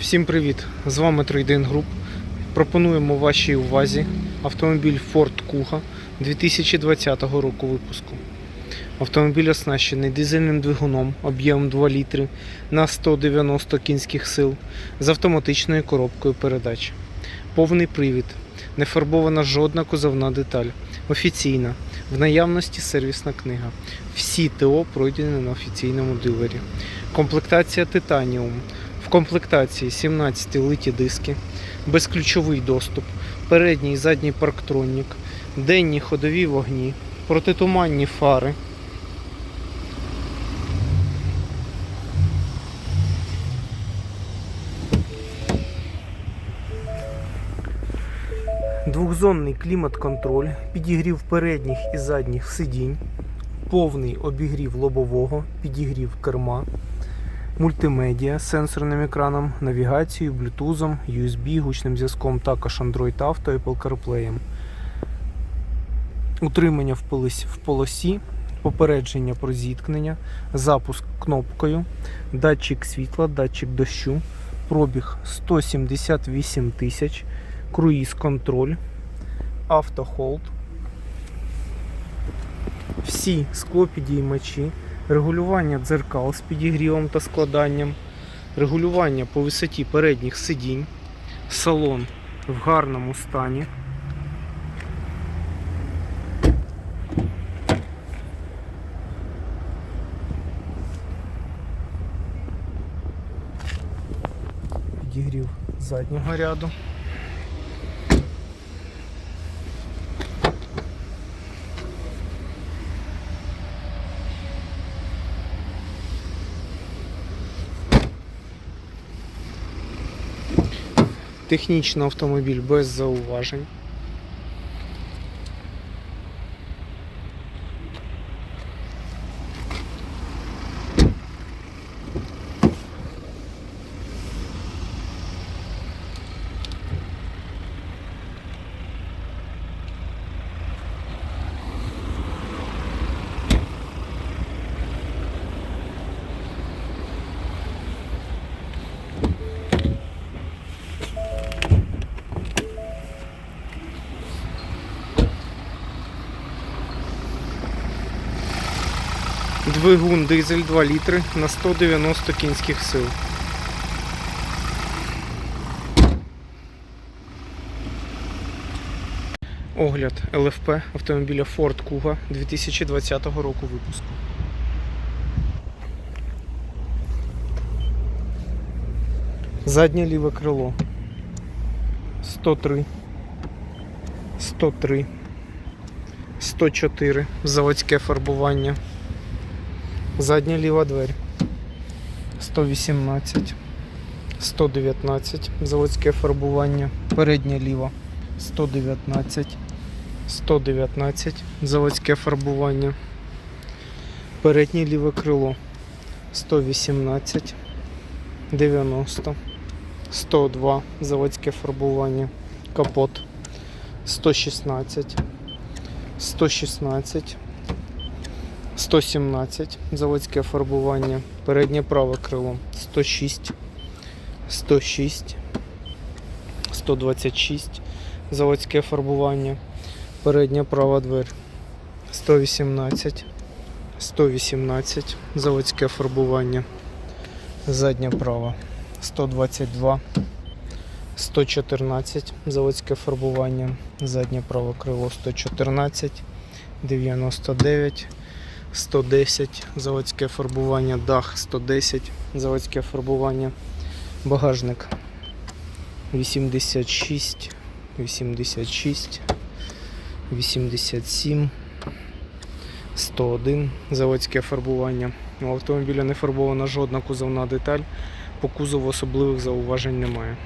Всім привіт! З вами Trade Group. Пропонуємо вашій увазі автомобіль Ford Kuga 2020 року випуску. Автомобіль оснащений дизельним двигуном об'ємом 2 літри на 190 кінських сил з автоматичною коробкою передач. Повний привід, не фарбована жодна кузовна деталь. Офіційна, в наявності сервісна книга. Всі ТО пройдені на офіційному дилері. Комплектація Titanium. В комплектації 17 литі диски, безключовий доступ, передній і задній парктронік, денні ходові вогні, протитуманні фари. Двохзонний клімат-контроль, підігрів передніх і задніх сидінь, повний обігрів лобового, підігрів керма, мультимедіа з сенсорним екраном, навігацією, блютузом, USB, гучним зв'язком, також Android Auto Apple CarPlay. Утримання в полосі, в полосі, попередження про зіткнення, запуск кнопкою, датчик світла, датчик дощу, пробіг 178 тисяч, круїз контроль, автохолд. Всі склопідіймачі, регулювання дзеркал з підігрівом та складанням, регулювання по висоті передніх сидінь, салон в гарному стані. Підігрів заднього ряду. Технічно автомобіль без зауважень. Двигун дизель 2 літри на 190 кінських сил. Огляд ЛФП автомобіля Ford Kuga 2020 року випуску. Заднє ліве крило. 103 103 104 заводське фарбування Задня ліва дверь. 118 119 заводське фарбування. Передня ліва 119 119 заводське фарбування. Переднє ліве крило 118 90 102 заводське фарбування. Капот. 116 116 117 заводське фарбування, переднє праве крило 106, 106, 126 заводське фарбування, передня права дверь 118, 118 заводське фарбування, задня права 122, 114 заводське фарбування, заднє праве крило 114, 99 110 заводське фарбування, дах 110 заводське фарбування, багажник 86, 86, 87, 101 заводське фарбування. У автомобіля не фарбована жодна кузовна деталь, по кузову особливих зауважень немає.